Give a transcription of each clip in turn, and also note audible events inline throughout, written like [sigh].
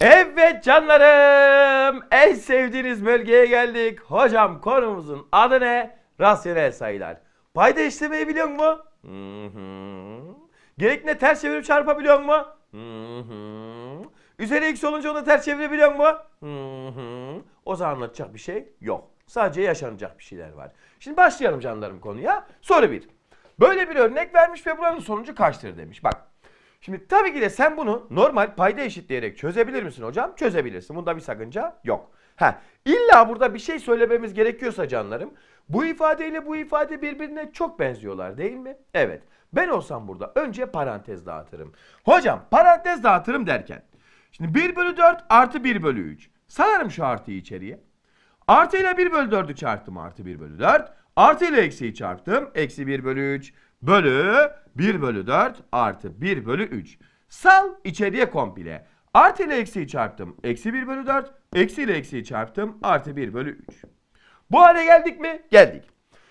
Evet canlarım en sevdiğiniz bölgeye geldik. Hocam konumuzun adı ne? Rasyonel sayılar. Payda işlemeyi biliyor mu? Hı hı. Gerekli ters çevirip çarpabiliyor mu? Hı hı. Üzeri x olunca onu ters çevirebiliyor mu? Hı hı. O zaman anlatacak bir şey yok. Sadece yaşanacak bir şeyler var. Şimdi başlayalım canlarım konuya. Soru 1. Böyle bir örnek vermiş ve buranın sonucu kaçtır demiş. Bak Şimdi tabii ki de sen bunu normal payda eşitleyerek çözebilir misin hocam? Çözebilirsin. Bunda bir sakınca yok. Ha, illa burada bir şey söylememiz gerekiyorsa canlarım, bu ifadeyle bu ifade birbirine çok benziyorlar değil mi? Evet. Ben olsam burada önce parantez dağıtırım. Hocam parantez dağıtırım derken, şimdi 1 bölü 4 artı 1 bölü 3. Salarım şu artıyı içeriye. Artı ile 1 bölü 4'ü çarptım artı 1 bölü 4. Artı ile eksiyi çarptım. Eksi 1 bölü 3 bölü 1 bölü 4 artı 1 bölü 3. Sal içeriye komple. Artı ile eksiyi çarptım. Eksi 1 bölü 4. Eksi ile eksiyi çarptım. Artı 1 bölü 3. Bu hale geldik mi? Geldik.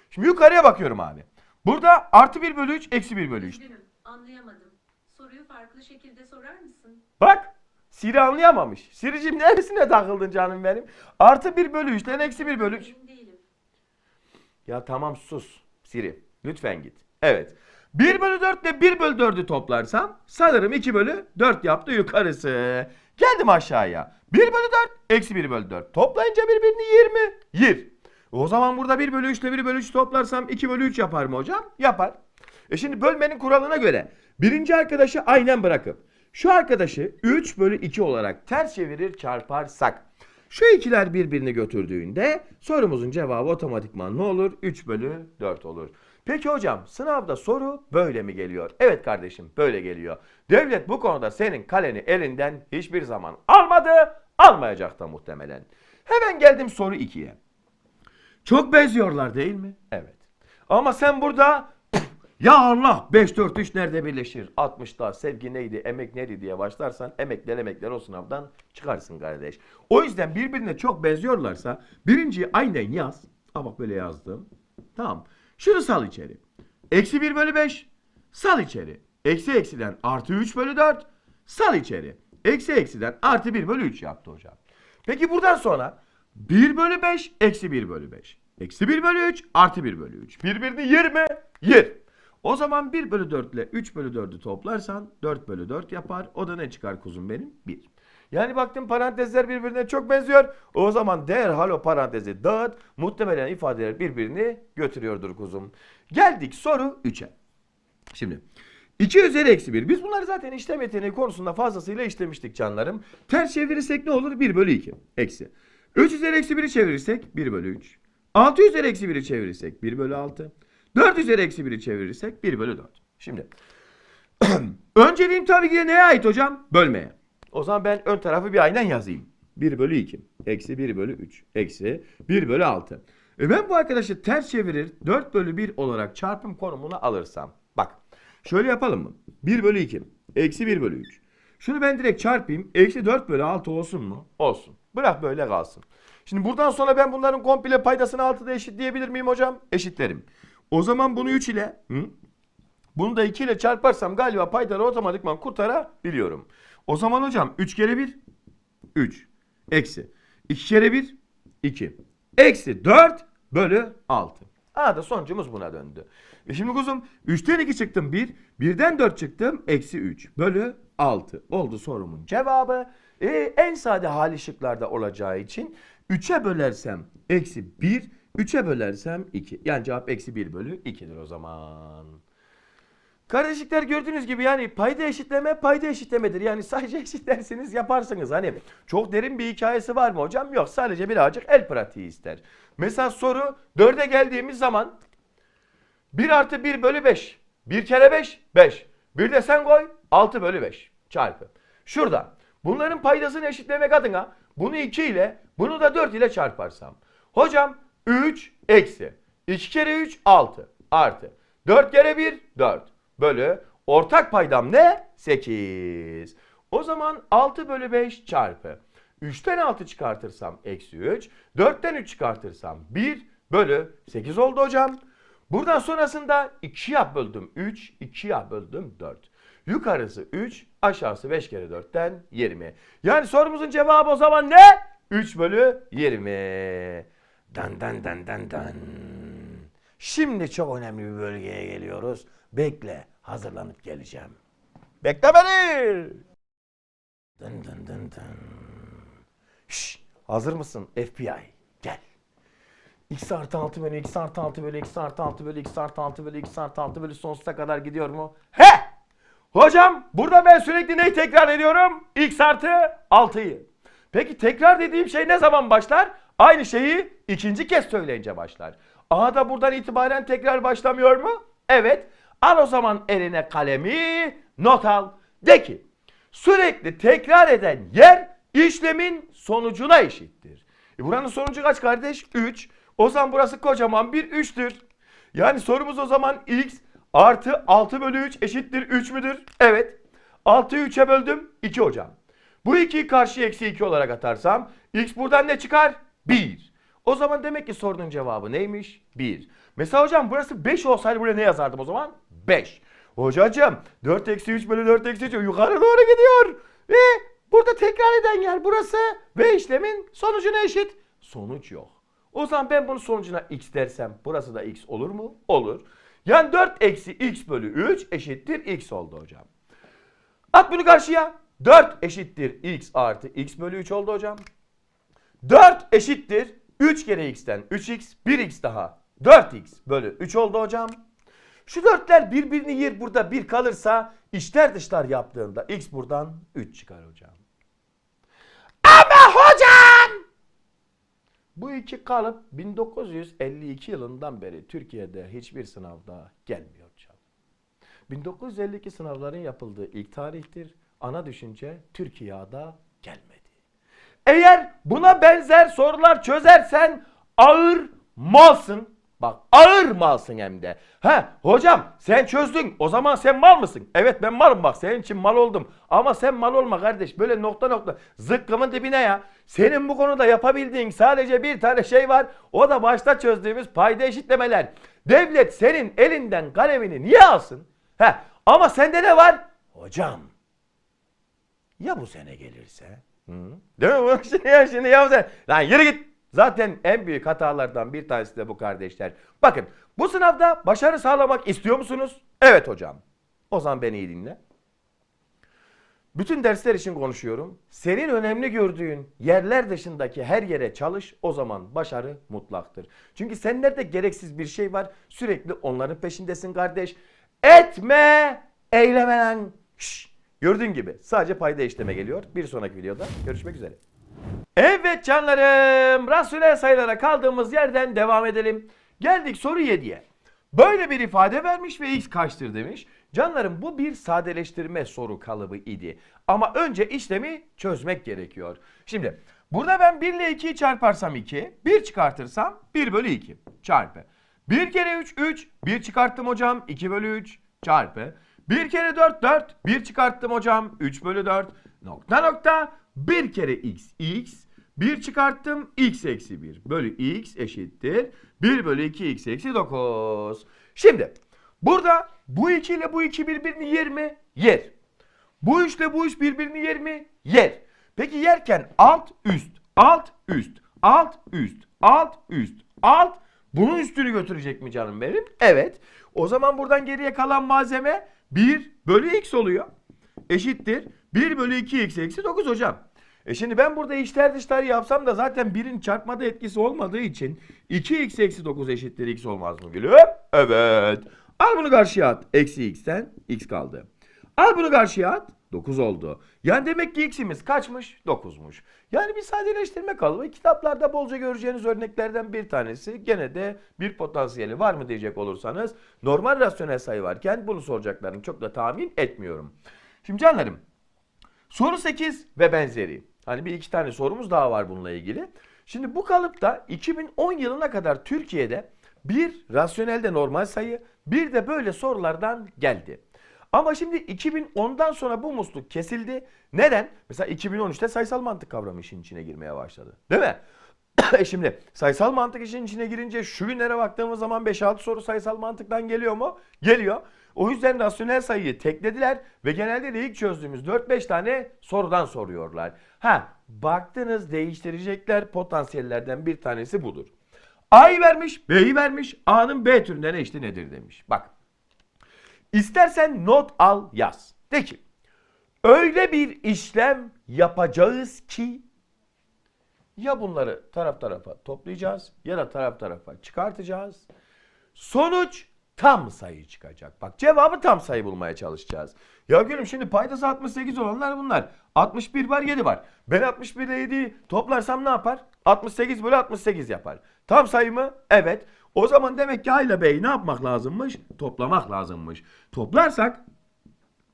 Şimdi yukarıya bakıyorum abi. Burada artı 1 bölü 3 eksi 1 bölü 3. Üzgünüm, anlayamadım. Soruyu farklı şekilde sorar mısın? Bak Siri anlayamamış. Siricim neresine takıldın canım benim? Artı 1 bölü 3'ten eksi 1 bölü 3. Emin değilim. Ya tamam sus Siri. Lütfen git. Evet. 1 bölü 4 ile 1 bölü 4'ü toplarsam sanırım 2 bölü 4 yaptı yukarısı. Geldim aşağıya. 1 bölü 4 eksi 1 bölü 4. Toplayınca birbirini 20. Yir. O zaman burada 1 bölü 3 ile 1 bölü 3 toplarsam 2 bölü 3 yapar mı hocam? Yapar. E şimdi bölmenin kuralına göre birinci arkadaşı aynen bırakıp şu arkadaşı 3 bölü 2 olarak ters çevirir çarparsak şu ikiler birbirini götürdüğünde sorumuzun cevabı otomatikman ne olur? 3 bölü 4 olur. Peki hocam sınavda soru böyle mi geliyor? Evet kardeşim böyle geliyor. Devlet bu konuda senin kaleni elinden hiçbir zaman almadı, almayacak da muhtemelen. Hemen geldim soru 2'ye. Çok benziyorlar değil mi? Evet. Ama sen burada ya Allah 5 4 3 nerede birleşir? 60'da sevgi neydi, emek neydi diye başlarsan emekler emekler o sınavdan çıkarsın kardeş. O yüzden birbirine çok benziyorlarsa birinciyi aynen yaz. Bak böyle yazdım. Tamam. Şunu sal içeri. Eksi 1 bölü 5. Sal içeri. Eksi eksiden artı 3 bölü 4. Sal içeri. Eksi eksiden artı 1 bölü 3 yaptı hocam. Peki buradan sonra 1 bölü 5 eksi 1 bölü 5. Eksi 1 bölü 3 artı 1 bölü 3. Birbirini yer mi? Yer. O zaman 1 bölü 4 ile 3 bölü 4'ü toplarsan 4 bölü 4 yapar. O da ne çıkar kuzum benim? 1. Yani baktım parantezler birbirine çok benziyor. O zaman derhal o parantezi dağıt. Muhtemelen ifadeler birbirini götürüyordur kuzum. Geldik soru 3'e. Şimdi 2 üzeri eksi 1. Biz bunları zaten işlem yeteneği konusunda fazlasıyla işlemiştik canlarım. Ters çevirirsek ne olur? 1 bölü 2. Eksi. 3 üzeri eksi 1'i çevirirsek 1 bölü 3. 6 üzeri eksi 1'i çevirirsek 1 bölü 6. 4 üzeri eksi 1'i çevirirsek 1 bölü 4. Şimdi [clears throat] önceliğim tabii ki neye ait hocam? Bölmeye. O zaman ben ön tarafı bir aynen yazayım. 1 bölü 2. Eksi 1 bölü 3. Eksi 1 bölü 6. E ben bu arkadaşı ters çevirir 4 bölü 1 olarak çarpım konumuna alırsam. Bak şöyle yapalım mı? 1 bölü 2. Eksi 1 bölü 3. Şunu ben direkt çarpayım. Eksi 4 bölü 6 olsun mu? Olsun. Bırak böyle kalsın. Şimdi buradan sonra ben bunların komple paydasını 6'da eşitleyebilir miyim hocam? Eşitlerim. O zaman bunu 3 ile hı? bunu da 2 ile çarparsam galiba paydaları otomatikman kurtarabiliyorum. O zaman hocam 3 kere 1 3 eksi 2 kere 1 2 eksi 4 bölü 6. Aa da sonucumuz buna döndü. E şimdi kuzum 3'ten 2 çıktım 1. 1'den 4 çıktım eksi 3 bölü 6 oldu sorumun cevabı. E, en sade hali şıklarda olacağı için 3'e bölersem eksi 1 3'e bölersem 2. Yani cevap eksi 1 bölü 2'dir o zaman. Kardeşlikler gördüğünüz gibi yani payda eşitleme payda eşitlemedir. Yani sadece [laughs] eşitlersiniz yaparsınız. Hani çok derin bir hikayesi var mı hocam? Yok sadece birazcık el pratiği ister. Mesela soru 4'e geldiğimiz zaman 1 artı 1 bölü 5. 1 kere 5 5. Bir de sen koy 6 bölü 5 çarpı. Şurada bunların paydasını eşitlemek adına bunu 2 ile bunu da 4 ile çarparsam. Hocam 3 eksi 2 kere 3 6 artı 4 kere 1 4 bölü ortak paydam ne? 8. O zaman 6 bölü 5 çarpı 3'ten 6 çıkartırsam eksi 3 4'ten 3 çıkartırsam 1 bölü 8 oldu hocam. Buradan sonrasında 2'ye böldüm 3 2'ye böldüm 4. Yukarısı 3, aşağısı 5 kere 4'ten 20. Yani sorumuzun cevabı o zaman ne? 3 bölü 20. Dan dan dan dan dan. Şimdi çok önemli bir bölgeye geliyoruz. Bekle, hazırlanıp geleceğim. Bekle beni. Dın dın dın dın. Şş, hazır mısın FBI? Gel. X artı 6 bölü X artı 6 bölü X artı 6 bölü X artı 6 bölü X artı 6 bölü sonsuza kadar gidiyor mu? He! Hocam burada ben sürekli neyi tekrar ediyorum? X artı 6'yı. Peki tekrar dediğim şey ne zaman başlar? Aynı şeyi ikinci kez söyleyince başlar. Aha da buradan itibaren tekrar başlamıyor mu? Evet. Al o zaman eline kalemi, not al. De ki sürekli tekrar eden yer işlemin sonucuna eşittir. E buranın sonucu kaç kardeş? 3. O zaman burası kocaman bir 3'tür. Yani sorumuz o zaman x artı 6 bölü 3 eşittir 3 müdür? Evet. 6'yı 3'e böldüm 2 hocam. Bu 2'yi karşıya eksi 2 olarak atarsam x buradan ne çıkar? 1. O zaman demek ki sorunun cevabı neymiş? 1. Mesela hocam burası 5 olsaydı buraya ne yazardım o zaman? 5. Hocacığım 4 eksi 3 bölü 4 eksi 3 yukarı doğru gidiyor. Ve burada tekrar eden yer burası ve işlemin sonucuna eşit. Sonuç yok. O zaman ben bunun sonucuna x dersem burası da x olur mu? Olur. Yani 4 eksi x bölü 3 eşittir x oldu hocam. At bunu karşıya. 4 eşittir x artı x bölü 3 oldu hocam. 4 eşittir 3 kere x'ten 3x 1x daha 4x bölü 3 oldu hocam. Şu dörtler birbirini yer burada bir kalırsa içler dışlar yaptığında x buradan 3 çıkar hocam. Ama hocam! Bu iki kalıp 1952 yılından beri Türkiye'de hiçbir sınavda gelmiyor hocam. 1952 sınavların yapıldığı ilk tarihtir. Ana düşünce Türkiye'de. Eğer buna benzer sorular çözersen ağır malsın. Bak ağır malsın hem de. Ha hocam sen çözdün o zaman sen mal mısın? Evet ben malım bak senin için mal oldum. Ama sen mal olma kardeş böyle nokta nokta zıkkımın dibine ya. Senin bu konuda yapabildiğin sadece bir tane şey var. O da başta çözdüğümüz payda eşitlemeler. Devlet senin elinden kalemini niye alsın? Ha ama sende ne var? Hocam ya bu sene gelirse? Değil mi? Bu Şimdi ya şimdi ya bu sene. Lan yürü git. Zaten en büyük hatalardan bir tanesi de bu kardeşler. Bakın bu sınavda başarı sağlamak istiyor musunuz? Evet hocam. O zaman beni iyi dinle. Bütün dersler için konuşuyorum. Senin önemli gördüğün yerler dışındaki her yere çalış. O zaman başarı mutlaktır. Çünkü senlerde gereksiz bir şey var. Sürekli onların peşindesin kardeş. Etme, eyleme lan. Şşş. Gördüğün gibi sadece payda işleme geliyor. Bir sonraki videoda görüşmek üzere. Evet canlarım. Rasyonel sayılara kaldığımız yerden devam edelim. Geldik soru 7'ye. Böyle bir ifade vermiş ve x kaçtır demiş. Canlarım bu bir sadeleştirme soru kalıbı idi. Ama önce işlemi çözmek gerekiyor. Şimdi burada ben 1 ile 2'yi çarparsam 2, 1 çıkartırsam 1 bölü 2 çarpı. 1 kere 3 3, 1 çıkarttım hocam 2 bölü 3 çarpı. 1 kere 4 4, 1 çıkarttım hocam 3 bölü 4 nokta nokta 1 kere x x 1 çıkarttım x eksi 1 bölü x eşittir 1 bölü 2 x eksi 9. Şimdi burada bu 2 ile bu 2 birbirini yer mi? Yer. Bu 3 ile bu 3 birbirini yer mi? Yer. Peki yerken alt üst alt üst alt üst alt üst alt bunun üstünü götürecek mi canım benim? Evet. O zaman buradan geriye kalan malzeme 1 bölü x oluyor. Eşittir 1 bölü 2 x eksi 9 hocam. E şimdi ben burada içler dışlar yapsam da zaten 1'in çarpmada etkisi olmadığı için 2x eksi 9 eşittir x olmaz mı gülüm? Evet. Al bunu karşıya at. Eksi x'ten x kaldı. Al bunu karşıya at. 9 oldu. Yani demek ki x'imiz kaçmış? 9'muş. Yani bir sadeleştirme kalıbı. Kitaplarda bolca göreceğiniz örneklerden bir tanesi. Gene de bir potansiyeli var mı diyecek olursanız normal rasyonel sayı varken bunu soracaklarını çok da tahmin etmiyorum. Şimdi canlarım Soru 8 ve benzeri. Hani bir iki tane sorumuz daha var bununla ilgili. Şimdi bu kalıpta 2010 yılına kadar Türkiye'de bir rasyonelde normal sayı bir de böyle sorulardan geldi. Ama şimdi 2010'dan sonra bu musluk kesildi. Neden? Mesela 2013'te sayısal mantık kavramı işin içine girmeye başladı. Değil mi? [coughs] E Şimdi sayısal mantık işin içine girince şu günlere baktığımız zaman 5-6 soru sayısal mantıktan geliyor mu? Geliyor. O yüzden rasyonel sayıyı teklediler ve genelde de ilk çözdüğümüz 4-5 tane sorudan soruyorlar. Ha baktınız değiştirecekler potansiyellerden bir tanesi budur. A'yı vermiş, B'yi vermiş, A'nın B türünden eşit nedir demiş. Bak. İstersen not al yaz. De ki öyle bir işlem yapacağız ki ya bunları taraf tarafa toplayacağız ya da taraf tarafa çıkartacağız. Sonuç tam sayı çıkacak. Bak cevabı tam sayı bulmaya çalışacağız. Ya gülüm şimdi paydası 68 olanlar bunlar. 61 var 7 var. Ben 61 ile 7'yi toplarsam ne yapar? 68 bölü 68 yapar. Tam sayı mı? Evet. O zaman demek ki A ile B'yi ne yapmak lazımmış? Toplamak lazımmış. Toplarsak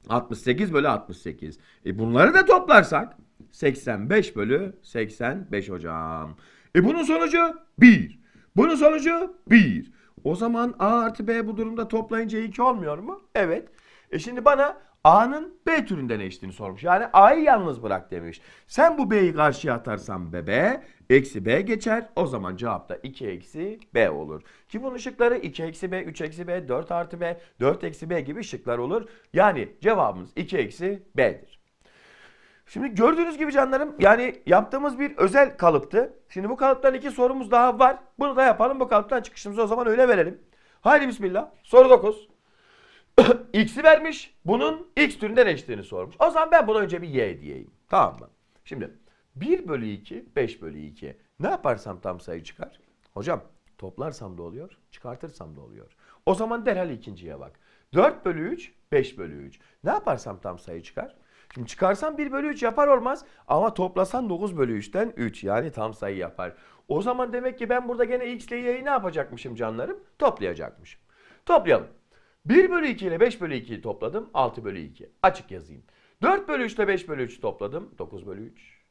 68 bölü 68. E bunları da toplarsak 85 bölü 85 hocam. E bunun sonucu 1. Bunun sonucu 1. O zaman A artı B bu durumda toplayınca 2 olmuyor mu? Evet. E şimdi bana A'nın B türünden eşitini sormuş. Yani A'yı yalnız bırak demiş. Sen bu B'yi karşıya atarsan B, B, eksi B geçer. O zaman cevap da 2 eksi B olur. Ki bunun ışıkları 2 eksi B, 3 eksi B, 4 artı B, 4 eksi B gibi ışıklar olur. Yani cevabımız 2 eksi B'dir. Şimdi gördüğünüz gibi canlarım yani yaptığımız bir özel kalıptı. Şimdi bu kalıptan iki sorumuz daha var. Bunu da yapalım bu kalıptan çıkışımızı o zaman öyle verelim. Haydi bismillah. Soru 9. [coughs] X'i vermiş. Bunun X türünden eşitliğini sormuş. O zaman ben buna önce bir Y diyeyim. Tamam mı? Şimdi 1 bölü 2 5 bölü 2. Ne yaparsam tam sayı çıkar? Hocam toplarsam da oluyor. Çıkartırsam da oluyor. O zaman derhal ikinciye bak. 4 bölü 3 5 bölü 3. Ne yaparsam tam sayı çıkar? Şimdi çıkarsan 1 bölü 3 yapar olmaz ama toplasan 9 bölü 3'ten 3 yani tam sayı yapar. O zaman demek ki ben burada gene x ile y'yi ne yapacakmışım canlarım? Toplayacakmışım. Toplayalım. 1 bölü 2 ile 5 bölü 2'yi topladım 6 bölü 2. Açık yazayım. 4 bölü 3 ile 5 bölü 3'ü topladım 9 bölü 3.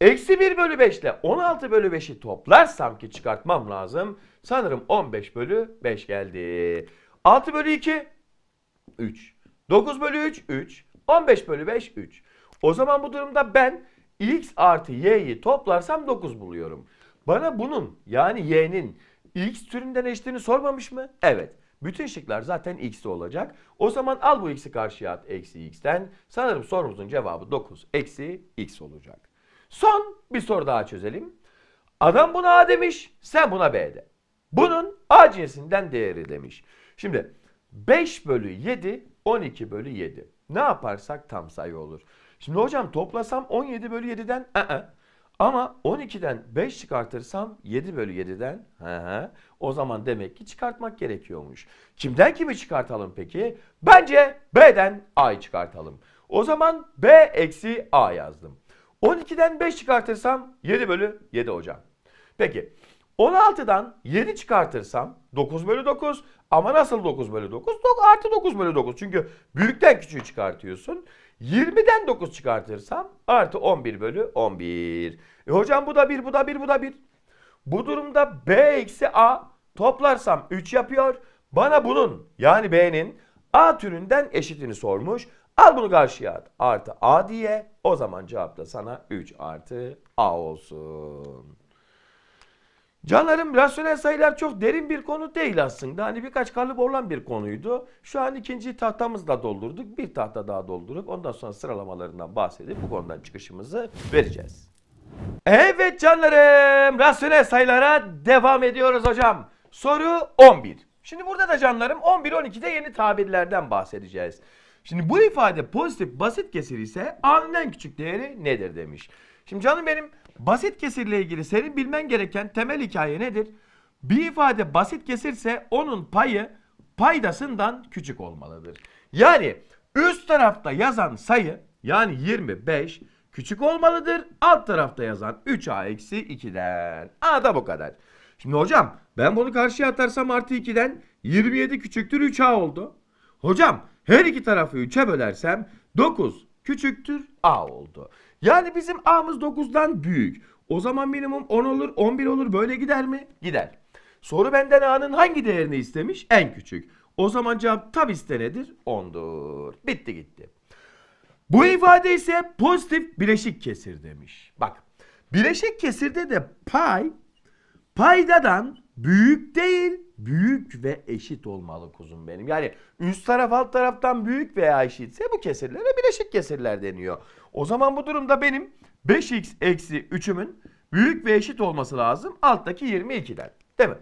Eksi 1 bölü 5 ile 16 bölü 5'i toplarsam ki çıkartmam lazım. Sanırım 15 bölü 5 geldi. 6 bölü 2 3. 9 bölü 3 3. 15 bölü 5 3. O zaman bu durumda ben x artı y'yi toplarsam 9 buluyorum. Bana bunun yani y'nin x türünden eşitliğini sormamış mı? Evet. Bütün şıklar zaten x'te olacak. O zaman al bu x'i karşıya at eksi x'ten. Sanırım sorumuzun cevabı 9 eksi x olacak. Son bir soru daha çözelim. Adam buna A demiş, sen buna B de. Bunun A cinsinden değeri demiş. Şimdi 5 bölü 7, 12 bölü 7. Ne yaparsak tam sayı olur. Şimdi hocam toplasam 17 bölü 7'den ı ama 12'den 5 çıkartırsam 7 bölü 7'den hı hı, o zaman demek ki çıkartmak gerekiyormuş. Kimden kimi çıkartalım peki? Bence B'den A'yı çıkartalım. O zaman B eksi A yazdım. 12'den 5 çıkartırsam 7 bölü 7 hocam. Peki 16'dan 7 çıkartırsam 9 bölü 9 ama nasıl 9 bölü 9? 9 artı 9 bölü 9 çünkü büyükten küçüğü çıkartıyorsun. 20'den 9 çıkartırsam artı 11 bölü 11. E hocam bu da 1 bu da 1 bu da 1. Bu durumda B eksi A toplarsam 3 yapıyor. Bana bunun yani B'nin A türünden eşitini sormuş. Al bunu karşıya at. Artı A diye. O zaman cevap da sana 3 artı A olsun. Canlarım rasyonel sayılar çok derin bir konu değil aslında. Hani birkaç kalıp olan bir konuydu. Şu an ikinci tahtamızı da doldurduk. Bir tahta daha doldurup ondan sonra sıralamalarından bahsedip bu konudan çıkışımızı vereceğiz. Evet canlarım rasyonel sayılara devam ediyoruz hocam. Soru 11. Şimdi burada da canlarım 11-12'de yeni tabirlerden bahsedeceğiz. Şimdi bu ifade pozitif basit kesir ise A'nın en küçük değeri nedir demiş. Şimdi canım benim basit kesirle ilgili senin bilmen gereken temel hikaye nedir? Bir ifade basit kesirse onun payı paydasından küçük olmalıdır. Yani üst tarafta yazan sayı yani 25 küçük olmalıdır. Alt tarafta yazan 3A eksi 2'den. A da bu kadar. Şimdi hocam ben bunu karşıya atarsam artı 2'den 27 küçüktür 3A oldu. Hocam her iki tarafı 3'e bölersem 9 küçüktür A oldu. Yani bizim A'mız 9'dan büyük. O zaman minimum 10 olur 11 olur böyle gider mi? Gider. Soru benden A'nın hangi değerini istemiş? En küçük. O zaman cevap tabi nedir? 10'dur. Bitti gitti. Bu ifade ise pozitif bileşik kesir demiş. Bak bileşik kesirde de pay paydadan büyük değil, büyük ve eşit olmalı kuzum benim. Yani üst taraf alt taraftan büyük veya eşitse bu kesirlere bileşik kesirler deniyor. O zaman bu durumda benim 5x eksi 3'ümün büyük ve eşit olması lazım alttaki 22'den. Değil mi?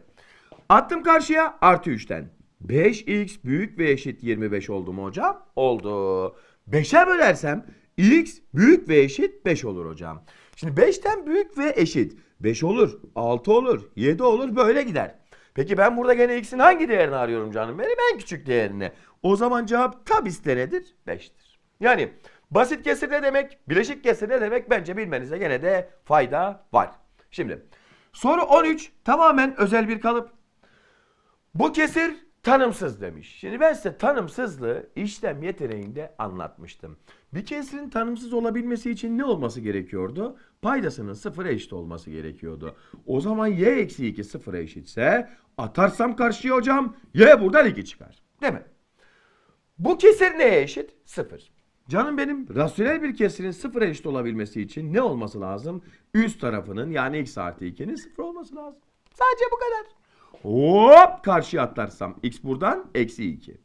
Attım karşıya artı 3'ten. 5x büyük ve eşit 25 oldu mu hocam? Oldu. 5'e bölersem x büyük ve eşit 5 olur hocam. Şimdi 5'ten büyük ve eşit 5 olur, 6 olur, 7 olur böyle gider. Peki ben burada gene x'in hangi değerini arıyorum canım benim? En küçük değerini. O zaman cevap tabii de nedir? 5'tir. Yani basit kesir ne demek? Bileşik kesir ne demek? Bence bilmenize gene de fayda var. Şimdi soru 13 tamamen özel bir kalıp. Bu kesir tanımsız demiş. Şimdi ben size tanımsızlığı işlem yeteneğinde anlatmıştım. Bir kesirin tanımsız olabilmesi için ne olması gerekiyordu? Paydasının sıfıra eşit olması gerekiyordu. O zaman y eksi 2 sıfıra eşitse atarsam karşıya hocam y buradan 2 çıkar. Değil mi? Bu kesir neye eşit? Sıfır. Canım benim rasyonel bir kesirin sıfıra eşit olabilmesi için ne olması lazım? Üst tarafının yani x artı 2'nin sıfır olması lazım. Sadece bu kadar. Hop karşıya atlarsam x buradan eksi 2.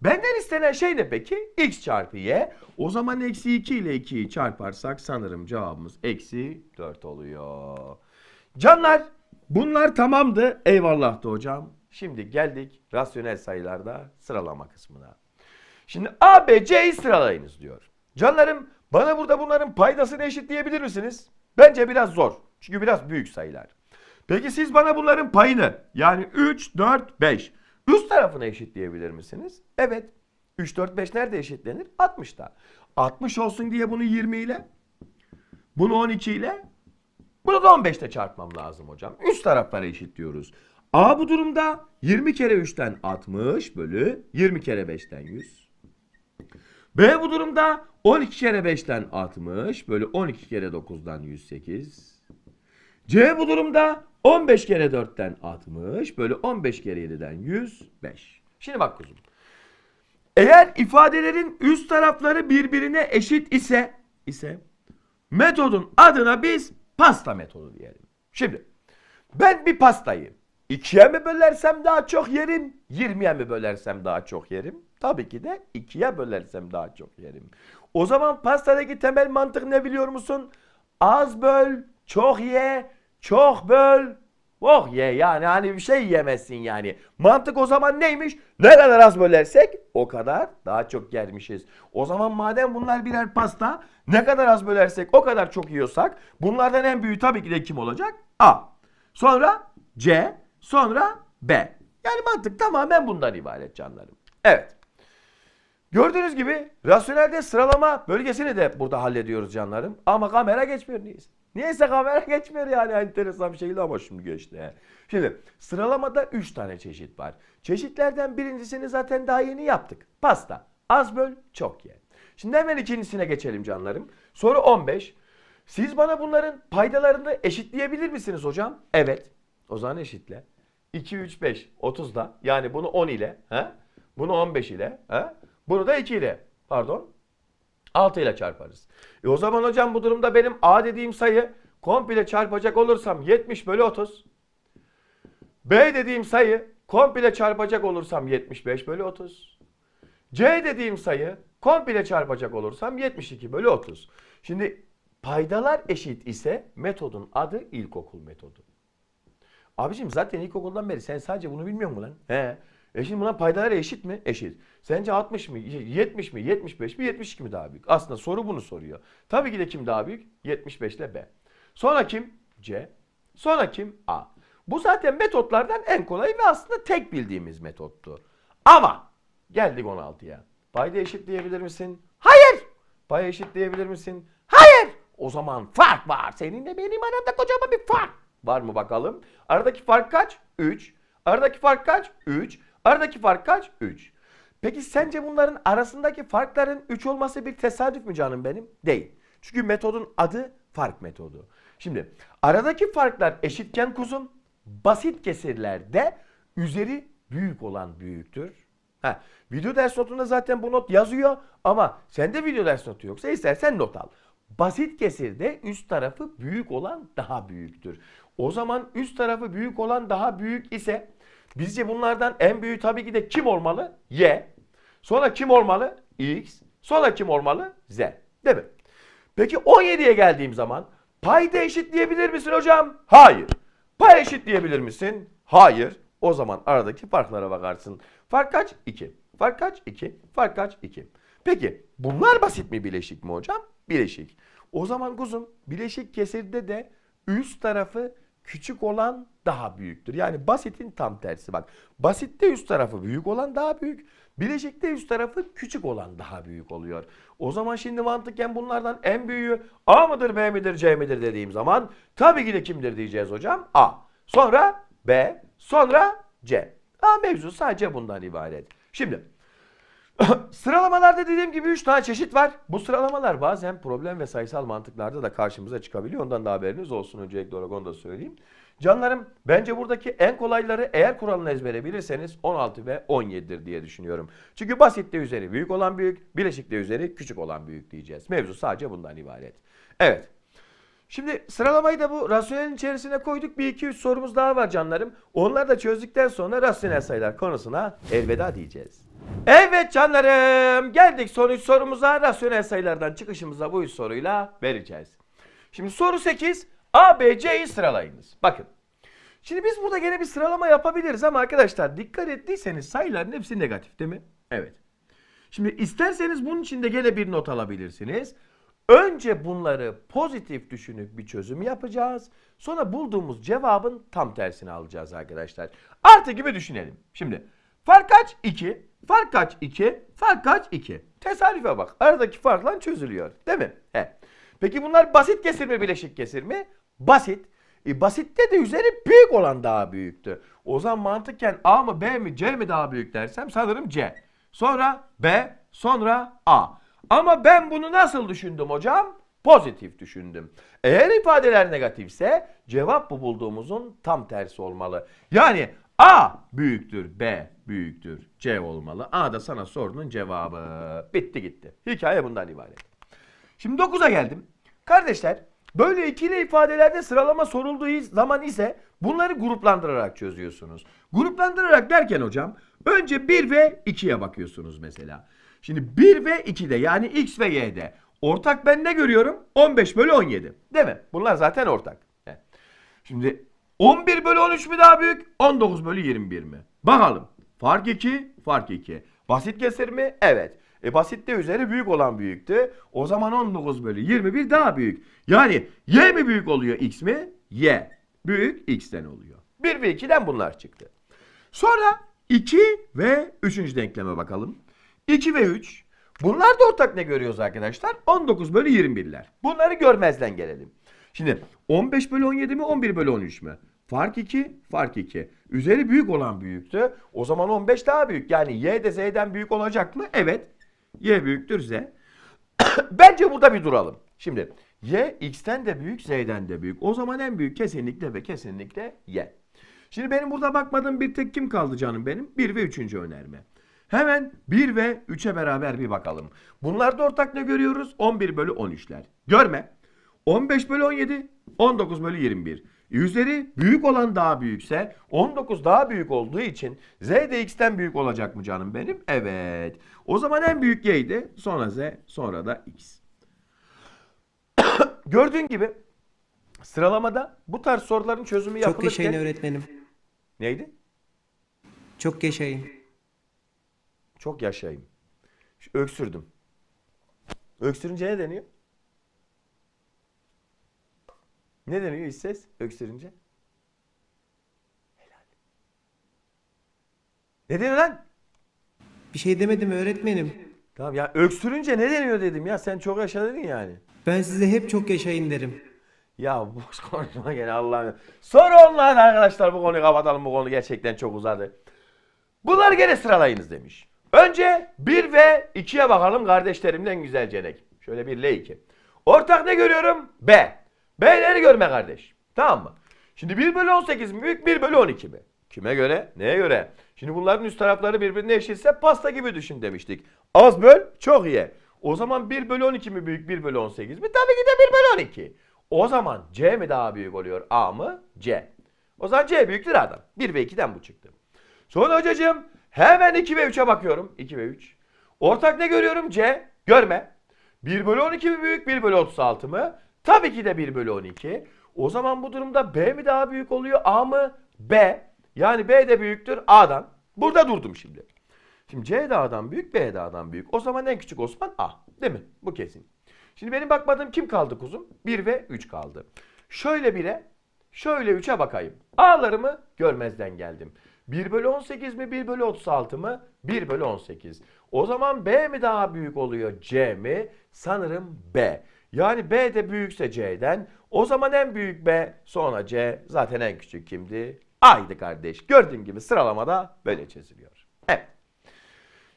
Benden istenen şey ne peki? x çarpı y. O zaman eksi 2 ile 2'yi çarparsak sanırım cevabımız eksi 4 oluyor. Canlar bunlar tamamdı. Eyvallah da hocam. Şimdi geldik rasyonel sayılarda sıralama kısmına. Şimdi A, B, C'yi sıralayınız diyor. Canlarım bana burada bunların paydasını eşitleyebilir misiniz? Bence biraz zor. Çünkü biraz büyük sayılar. Peki siz bana bunların payını yani 3, 4, 5 üst tarafına eşitleyebilir misiniz? Evet. 3, 4, 5 nerede eşitlenir? 60'ta. 60 olsun diye bunu 20 ile bunu 12 ile bunu da 15'te çarpmam lazım hocam. Üst taraflara eşitliyoruz. A bu durumda 20 kere 3'ten 60 bölü 20 kere 5'ten 100. B bu durumda 12 kere 5'ten 60 bölü 12 kere 9'dan 108. C bu durumda 15 kere 4'ten 60 bölü 15 kere 7'den 105. Şimdi bak kuzum. Eğer ifadelerin üst tarafları birbirine eşit ise ise metodun adına biz pasta metodu diyelim. Şimdi ben bir pastayı ikiye mi bölersem daha çok yerim, 20'ye mi bölersem daha çok yerim? Tabii ki de ikiye bölersem daha çok yerim. O zaman pastadaki temel mantık ne biliyor musun? Az böl, çok ye, çok böl, Oh ye yani hani bir şey yemezsin yani. Mantık o zaman neymiş? Ne kadar az bölersek o kadar daha çok yermişiz. O zaman madem bunlar birer pasta ne kadar az bölersek o kadar çok yiyorsak bunlardan en büyüğü tabii ki de kim olacak? A. Sonra C. Sonra B. Yani mantık tamamen bundan ibaret canlarım. Evet. Gördüğünüz gibi rasyonelde sıralama bölgesini de burada hallediyoruz canlarım. Ama kamera geçmiyor neyse. Niyeyse kamera [laughs] geçmiyor yani enteresan bir şekilde ama şimdi geçti. Şimdi sıralamada 3 tane çeşit var. Çeşitlerden birincisini zaten daha yeni yaptık. Pasta. Az böl çok ye. Şimdi hemen ikincisine geçelim canlarım. Soru 15. Siz bana bunların paydalarını eşitleyebilir misiniz hocam? Evet. O zaman eşitle. 2, 3, 5. 30 da. Yani bunu 10 ile. He? Bunu 15 ile. He? Bunu da 2 ile. Pardon. 6 ile çarparız. E o zaman hocam bu durumda benim A dediğim sayı komple çarpacak olursam 70 bölü 30. B dediğim sayı komple çarpacak olursam 75 bölü 30. C dediğim sayı komple çarpacak olursam 72 bölü 30. Şimdi paydalar eşit ise metodun adı ilkokul metodu. Abicim zaten ilkokuldan beri sen sadece bunu bilmiyor musun lan? He. E şimdi buna paydalar eşit mi? Eşit. Sence 60 mı? 70 mi? 75 mi? 72 mi daha büyük? Aslında soru bunu soruyor. Tabii ki de kim daha büyük? 75 ile B. Sonra kim? C. Sonra kim? A. Bu zaten metotlardan en kolay ve aslında tek bildiğimiz metottu. Ama geldik 16'ya. Payda eşit diyebilir misin? Hayır. Pay eşit diyebilir misin? Hayır. O zaman fark var. Seninle benim aramda kocaman bir fark. Var mı bakalım? Aradaki fark kaç? 3. Aradaki fark kaç? 3. Aradaki fark kaç? 3. Peki sence bunların arasındaki farkların 3 olması bir tesadüf mü canım benim? Değil. Çünkü metodun adı fark metodu. Şimdi aradaki farklar eşitken kuzum basit kesirlerde üzeri büyük olan büyüktür. Ha, video ders notunda zaten bu not yazıyor ama sende video ders notu yoksa istersen not al. Basit kesirde üst tarafı büyük olan daha büyüktür. O zaman üst tarafı büyük olan daha büyük ise bizce bunlardan en büyüğü tabii ki de kim olmalı? Y. Sonra kim olmalı? X. Sonra kim olmalı? Z. Değil mi? Peki 17'ye geldiğim zaman payda eşitleyebilir misin hocam? Hayır. Pay eşitleyebilir misin? Hayır. O zaman aradaki farklara bakarsın. Fark kaç? 2. Fark kaç? 2. Fark kaç? 2. Peki bunlar basit mi bileşik mi hocam? Bileşik. O zaman kuzum bileşik kesirde de üst tarafı küçük olan daha büyüktür. Yani basitin tam tersi bak. Basitte üst tarafı büyük olan daha büyük. Bileşikte üst tarafı küçük olan daha büyük oluyor. O zaman şimdi mantıken bunlardan en büyüğü A mıdır B midir C midir dediğim zaman tabii ki de kimdir diyeceğiz hocam? A. Sonra B. Sonra C. A mevzu sadece bundan ibaret. Şimdi [coughs] Sıralamalarda dediğim gibi 3 tane çeşit var. Bu sıralamalar bazen problem ve sayısal mantıklarda da karşımıza çıkabiliyor. Ondan da haberiniz olsun öncelikli olarak onu da söyleyeyim. Canlarım bence buradaki en kolayları eğer kuralını ezbere bilirseniz 16 ve 17'dir diye düşünüyorum. Çünkü basitte üzeri büyük olan büyük, bileşikte üzeri küçük olan büyük diyeceğiz. Mevzu sadece bundan ibaret. Evet. Şimdi sıralamayı da bu rasyonelin içerisine koyduk. Bir iki üç sorumuz daha var canlarım. Onları da çözdükten sonra rasyonel sayılar konusuna elveda diyeceğiz. Evet canlarım geldik son üç sorumuza. Rasyonel sayılardan çıkışımıza bu üç soruyla vereceğiz. Şimdi soru 8. A, B, C'yi sıralayınız. Bakın. Şimdi biz burada gene bir sıralama yapabiliriz ama arkadaşlar dikkat ettiyseniz sayıların hepsi negatif değil mi? Evet. Şimdi isterseniz bunun için de gene bir not alabilirsiniz. Önce bunları pozitif düşünüp bir çözüm yapacağız. Sonra bulduğumuz cevabın tam tersini alacağız arkadaşlar. Artı gibi düşünelim. Şimdi fark kaç? 2. Fark kaç? 2. Fark kaç? 2. Tesadüfe bak. Aradaki farkla çözülüyor. Değil mi? He. Peki bunlar basit kesir mi bileşik kesir mi? Basit. E, basitte de üzeri büyük olan daha büyüktü. O zaman mantıken A mı B mi C mi daha büyük dersem sanırım C. Sonra B, sonra A. Ama ben bunu nasıl düşündüm hocam? Pozitif düşündüm. Eğer ifadeler negatifse cevap bu bulduğumuzun tam tersi olmalı. Yani A büyüktür, B büyüktür, C olmalı. A da sana sorunun cevabı. Bitti gitti. Hikaye bundan ibaret. Şimdi 9'a geldim. Kardeşler böyle ikili ifadelerde sıralama sorulduğu zaman ise bunları gruplandırarak çözüyorsunuz. Gruplandırarak derken hocam önce 1 ve 2'ye bakıyorsunuz mesela. Şimdi 1 ve 2'de yani x ve y'de ortak ben ne görüyorum? 15 bölü 17 değil mi? Bunlar zaten ortak. Evet. Şimdi 11 bölü 13 mü daha büyük? 19 bölü 21 mi? Bakalım. Fark 2, fark 2. Basit kesir mi? Evet. E basitte üzeri büyük olan büyüktü. O zaman 19 bölü 21 daha büyük. Yani y mi büyük oluyor x mi? Y. Büyük x'ten oluyor. 1 ve 2'den bunlar çıktı. Sonra 2 ve 3. denkleme bakalım. 2 ve 3. Bunlar da ortak ne görüyoruz arkadaşlar? 19 bölü 21'ler. Bunları görmezden gelelim. Şimdi 15 bölü 17 mi 11 bölü 13 mü? Fark 2, fark 2. Üzeri büyük olan büyüktü. O zaman 15 daha büyük. Yani y de z'den büyük olacak mı? Evet. y büyüktür z. [coughs] Bence burada bir duralım. Şimdi y x'ten de büyük, z'den de büyük. O zaman en büyük kesinlikle ve kesinlikle y. Şimdi benim burada bakmadığım bir tek kim kaldı canım benim? 1 ve 3. önerme. Hemen 1 ve 3'e beraber bir bakalım. Bunlarda ortak ne görüyoruz? 11 bölü 13'ler. Görme. 15 bölü 17, 19 bölü 21. Üzeri büyük olan daha büyükse 19 daha büyük olduğu için z de x'ten büyük olacak mı canım benim? Evet. O zaman en büyük y'ydi. Sonra z, sonra da x. [coughs] Gördüğün gibi sıralamada bu tarz soruların çözümü Çok yapılırken... yaşayın öğretmenim. Neydi? Çok yaşayın. Çok yaşayayım. Şu Öksürdüm. Öksürünce ne deniyor? Ne deniyor iç ses öksürünce? Helal. Ne deniyor lan? Bir şey demedim öğretmenim. Tamam ya öksürünce ne deniyor dedim ya sen çok yaşa dedin yani. Ben size hep çok yaşayın derim. Ya boş [laughs] konuşma gene Allah'ım. Sonra onlar arkadaşlar bu konuyu kapatalım bu konu gerçekten çok uzadı. Bunları gene sıralayınız demiş. Önce 1 ve 2'ye bakalım kardeşlerimden güzelce Şöyle 1 ile 2. Ortak ne görüyorum? B. B'leri görme kardeş. Tamam mı? Şimdi 1 bölü 18 mi büyük 1 bölü 12 mi? Kime göre? Neye göre? Şimdi bunların üst tarafları birbirine eşitse pasta gibi düşün demiştik. Az böl çok iyi. O zaman 1 bölü 12 mi büyük 1 bölü 18 mi? Tabii ki de 1 bölü 12. O zaman C mi daha büyük oluyor A mı? C. O zaman C büyüktür A'dan. 1 ve 2'den bu çıktı. Sonra hocacığım hemen 2 ve 3'e bakıyorum. 2 ve 3. Ortak ne görüyorum? C. Görme. 1 bölü 12 mi büyük 1 bölü 36 mı? Tabii ki de 1 bölü 12. O zaman bu durumda B mi daha büyük oluyor A mı? B. Yani B de büyüktür A'dan. Burada durdum şimdi. Şimdi C de A'dan büyük B de A'dan büyük. O zaman en küçük Osman A. Değil mi? Bu kesin. Şimdi benim bakmadığım kim kaldı kuzum? 1 ve 3 kaldı. Şöyle 1'e şöyle 3'e bakayım. A'larımı görmezden geldim. 1 bölü 18 mi 1 bölü 36 mı? 1 bölü 18. O zaman B mi daha büyük oluyor C mi? Sanırım B. Yani B de büyükse C'den. O zaman en büyük B sonra C. Zaten en küçük kimdi? A'ydı kardeş. Gördüğün gibi sıralamada böyle çiziliyor. Evet.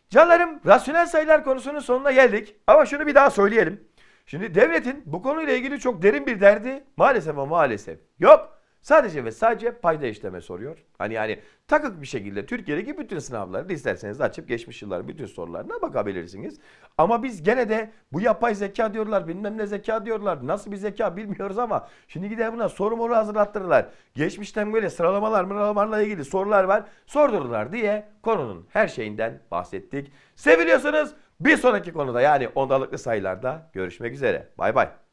Canlarım rasyonel sayılar konusunun sonuna geldik. Ama şunu bir daha söyleyelim. Şimdi devletin bu konuyla ilgili çok derin bir derdi maalesef ama maalesef yok. Sadece ve sadece payda işleme soruyor. Hani yani takık bir şekilde Türkiye'deki bütün sınavları isterseniz açıp geçmiş yılların bütün sorularına bakabilirsiniz. Ama biz gene de bu yapay zeka diyorlar bilmem ne zeka diyorlar. Nasıl bir zeka bilmiyoruz ama şimdi gider buna soru moru hazırlattırırlar. Geçmişten böyle sıralamalar mıralamalarla ilgili sorular var. Sordururlar diye konunun her şeyinden bahsettik. Seviliyorsanız bir sonraki konuda yani ondalıklı sayılarda görüşmek üzere. Bay bay.